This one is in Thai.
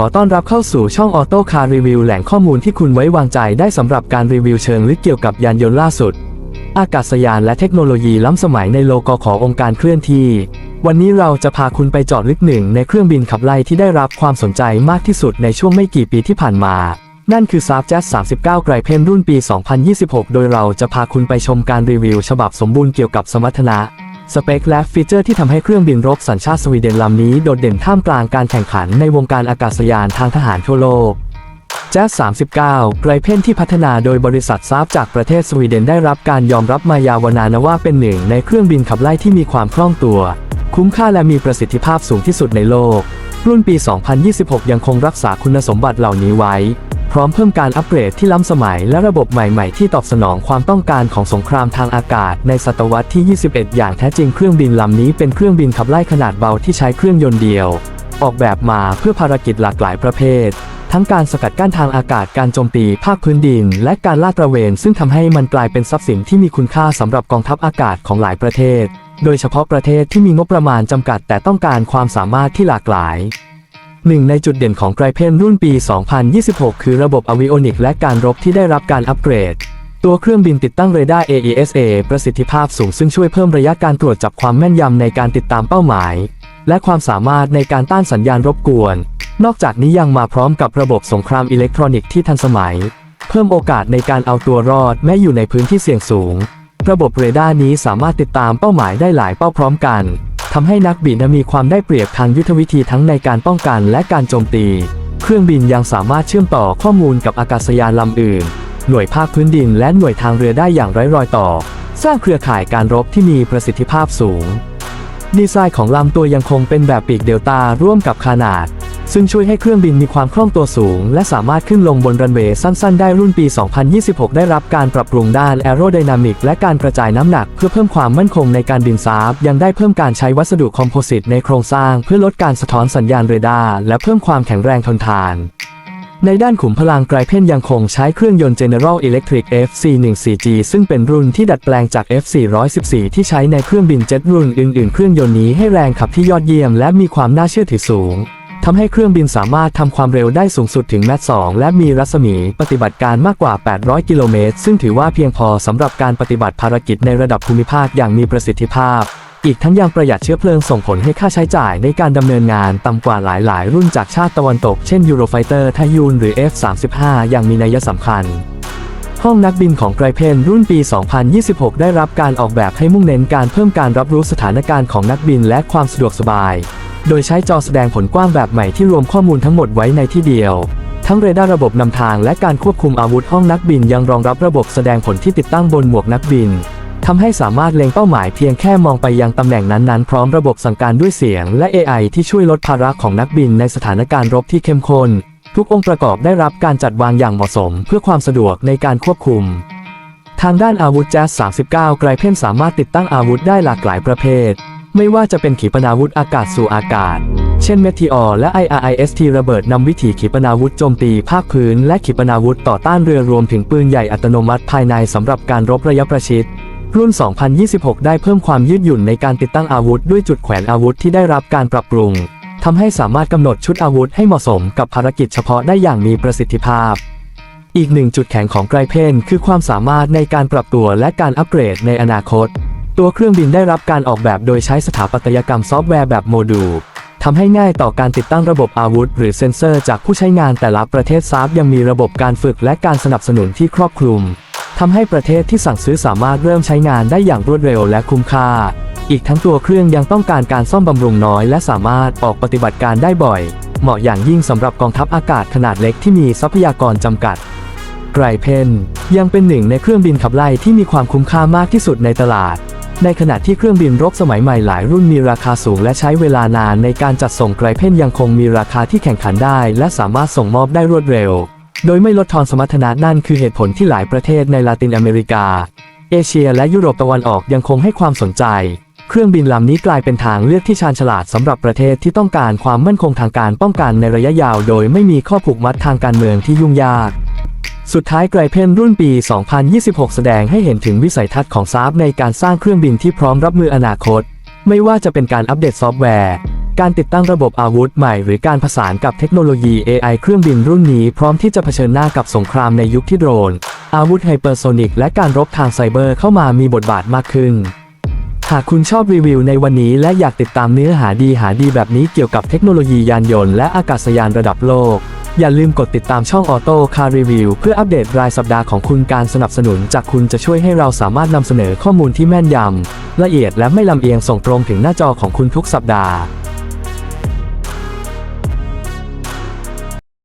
ขอต้อนรับเข้าสู่ช่องออโต้คาร์รีวิวแหล่งข้อมูลที่คุณไว้วางใจได้สำหรับการรีวิวเชิงลึกเกี่ยวกับยานยนต์ล่าสุด อากาศยานและเทคโนโลยีล้ำสมัยในโลกขององค์การเคลื่อนที่ วันนี้เราจะพาคุณไปจาะลึกหนึ่งในเครื่องบินขับไล่ที่ได้รับความสนใจมากที่สุดในช่วงไม่กี่ปีที่ผ่านมา นั่นคือ s a f j a z 39 ไกรเพนรุ่นปี 2026 โดยเราจะพาคุณไปชมการรีวิว ฉบับสมบูรณ์เกี่ยวกับสมรรถนะ สเปคและฟีเจอร์ที่ทำให้เครื่องบินรบสัญชาติสวีเดนลำนี้โดดเด่นท่ามกลางการแข่งขันในวงการอากาศยานทางทหารทั่วโลกแจ๊ส39 ไกรเพนที่พัฒนาโดยบริษัทซาฟจากประเทศสวีเดนได้รับการยอมรับมายาวนานว่าเป็นหนึ่งในเครื่องบินขับไล่ที่มีความคล่องตัว คุ้มค่าและมีประสิทธิภาพสูงที่สุดในโลก รุ่นปี 2026 ยังคงรักษาคุณสมบัติเหล่านี้ไว้ พร้อมเพิ่มการอัปเกรดที่ล้ำสมัยและระบบใหม่ๆ ที่ตอบสนองความต้องการของสงครามทางอากาศในศตวรรษที่ 21 อย่างแท้จริงเครื่องบินลำนี้เป็นเครื่องบินขับไล่ขนาดเบาที่ใช้เครื่องยนต์เดียว ออกแบบมาเพื่อภารกิจหลากหลายประเภท ทั้งการสกัดกั้นทางอากาศการโจมตีภาคพื้นดิน และการลาดตระเวน ซึ่งทำให้มันกลายเป็นทรัพย์สินที่มีคุณค่าสำหรับกองทัพอากาศของหลายประเทศ โดยเฉพาะประเทศที่มีงบประมาณจำกัด แต่ต้องการความสามารถที่หลากหลาย หนึ่งในจุดเด่นของไกรเพนรุ่นปี 2026 คือระบบอวิโอนิกและการรบที่ได้รับการอัปเกรด ตัวเครื่องบินติดตั้งเรดาร์ AESA ประสิทธิภาพสูงซึ่งช่วยเพิ่มระยะการตรวจจับความแม่นยำในการติดตามเป้าหมาย และความสามารถในการต้านสัญญาณรบกวน นอกจากนี้ยังมาพร้อมกับระบบสงครามอิเล็กทรอนิกส์ที่ทันสมัย เพิ่มโอกาสในการเอาตัวรอดแม้อยู่ในพื้นที่เสี่ยงสูง ระบบเรดาร์นี้สามารถติดตามเป้าหมายได้หลายเป้าพร้อมกัน ทำให้นักบินมีความได้เปรียบทางยุทธวิธีทั้งในการป้องกันและการโจมตี เครื่องบินยังสามารถเชื่อมต่อข้อมูลกับอากาศยานลำอื่น หน่วยภาคพื้นดินและหน่วยทางเรือได้อย่างไร้รอยต่อ สร้างเครือข่ายการรบที่มีประสิทธิภาพสูง ดีไซน์ของลำตัวยังคงเป็นแบบปีกเดลต้าร่วมกับขนาด ซึ่งช่วยให้เครื่องบินมีความคล่องตัวสูง และสามารถขึ้นลงบนรันเวย์สั้นๆ ได้รุ่นปี 2026 ได้รับการปรับปรุงด้านแอโรไดนามิกและการกระจายน้ำหนัก เพื่อเพิ่มความมั่นคงในการบินซาฟยังได้เพิ่มการใช้วัสดุคอมโพสิตในโครงสร้าง เพื่อลดการสะท้อนสัญญาณเรดาร์และเพิ่มความแข็งแรงทนทานในด้านขุมพลังไกรเพนยังคงใช้เครื่องยนต์ General Electric FC14G ซึ่งเป็นรุ่นที่ดัดแปลงจาก F414 ที่ใช้ในเครื่องบินเจ็ตรุ่นอื่น ๆ เครื่องยนต์นี้ให้แรงขับที่ยอดเยี่ยมและมีความน่าเชื่อถือสูง ทำให้เครื่องบินสามารถทำความเร็วได้สูงสุดถึงแมต2และมีรัศมีปฏิบัติการมากกว่า 800 กิโลเมตร ซึ่งถือว่าเพียงพอสำหรับการปฏิบัติภารกิจในระดับภูมิภาคอย่างมีประสิทธิภาพ อีกทั้งยังประหยัดเชื้อเพลิงส่งผลให้ค่าใช้จ่ายในการดำเนินงานต่ำกว่าหลาย ๆ รุ่นจากชาติตะวันตก เช่น Eurofighter ทยูนหรือ F35 อย่างมีนัยสำคัญห้องนักบินของไกรเพนรุ่นปี 2026 ได้รับการออกแบบให้มุ่งเน้นการเพิ่มการรับรู้สถานการณ์ของนักบินและความสะดวกสบาย โดยใช้จอแสดงผลกว้างแบบใหม่ที่รวมข้อมูลทั้งหมดไว้ในที่เดียว ทั้งเรดาร์ระบบนำทางและการควบคุมอาวุธห้องนักบินยังรองรับระบบแสดงผลที่ติดตั้งบนหมวกนักบินทำให้สามารถเล็งเป้าหมายเพียงแค่มองไปยังตำแหน่งนั้นๆ พร้อมระบบสั่งการด้วยเสียง และ AI ที่ช่วยลดภาระของนักบินในสถานการณ์รบที่เข้มข้น ทุกองค์ประกอบได้รับการจัดวางอย่างเหมาะสม เพื่อความสะดวกในการควบคุม ทางด้านอาวุธแจ๊ส39 ไกรเพ่นสามารถติดตั้งอาวุธได้หลากหลายประเภท ไม่ว่าจะเป็นขีปนาวุธอากาศสู่อากาศ เช่นเมทีออและ IRIST ระเบิดนำวิถีขีปนาวุธโจมตีภาคพื้น และขีปนาวุธต่อต้านเรือรวมถึงปืนใหญ่อัตโนมัติภายในสำหรับการรบระยะประชิดรุ่น 2026 ได้เพิ่มความยืดหยุ่นในการติดตั้งอาวุธด้วยจุดแขวนอาวุธที่ได้รับการปรับปรุงทำให้สามารถกำหนดชุดอาวุธให้เหมาะสมกับภารกิจเฉพาะได้อย่างมีประสิทธิภาพ อีกหนึ่งจุดแข็งของไกรเพนคือความสามารถในการปรับตัวและการอัปเกรดในอนาคต ตัวเครื่องบินได้รับการออกแบบโดยใช้สถาปัตยกรรมซอฟต์แวร์แบบโมดูลทำให้ง่ายต่อการติดตั้งระบบอาวุธ หรือเซ็นเซอร์จากผู้ใช้งานแต่ละประเทศซาฟยังมีระบบการฝึกและการสนับสนุนที่ครอบคลุมทำให้ประเทศที่สั่งซื้อสามารถเริ่มใช้งานได้อย่างรวดเร็วและคุ้มค่า อีกทั้งตัวเครื่องยังต้องการการซ่อมบำรุงน้อยและสามารถออกปฏิบัติการได้บ่อย เหมาะอย่างยิ่งสำหรับกองทัพอากาศขนาดเล็กที่มีทรัพยากรจำกัดไกรเพนยังเป็นหนึ่งในเครื่องบินขับไล่ที่มีความคุ้มค่ามากที่สุดในตลาด ในขณะที่เครื่องบินรบสมัยใหม่หลายรุ่นมีราคาสูงและใช้เวลานานในการจัดส่งไกรเพ่นยังคงมีราคาที่แข่งขันได้ และสามารถส่งมอบได้รวดเร็ว โดยไม่ลดทอนสมรรถนะนั่นคือเหตุผลที่หลายประเทศในลาตินอเมริกา เอเชีย และยุโรปตะวันออกยังคงให้ความสนใจ เครื่องบินลำนี้กลายเป็นทางเลือกที่ชาญฉลาดสำหรับประเทศที่ต้องการความมั่นคงทางการป้องกันในระยะยาว โดยไม่มีข้อผูกมัดทางการเมืองที่ยุ่งยาก สุดท้ายไกรเพนรุ่นปี 2026 แสดงให้เห็นถึงวิสัยทัศน์ของซาฟในการสร้างเครื่องบินที่พร้อมรับมืออนาคต ไม่ว่าจะเป็นการอัปเดตซอฟต์แวร์ การติดตั้งระบบอาวุธใหม่ หรือการผสานกับเทคโนโลยี AI เครื่องบินรุ่นนี้พร้อมที่จะเผชิญหน้ากับสงครามในยุคที่โดรน อาวุธไฮเปอร์โซนิกและการรบทางไซเบอร์เข้ามามีบทบาทมากขึ้น หากคุณชอบรีวิวในวันนี้และอยากติดตามเนื้อหาดีหาดีแบบนี้เกี่ยวกับเทคโนโลยียานยนต์และอากาศยานระดับโลก อย่าลืมกดติดตามช่องออโต้คาร์รีวิวเพื่ออัปเดตรายสัปดาห์ของคุณการสนับสนุนจากคุณจะช่วยให้เราสามารถนำเสนอข้อมูลที่แม่นยำละเอียดและไม่ลำเอียงส่งตรงถึงหน้าจอของคุณทุกสัปดาห์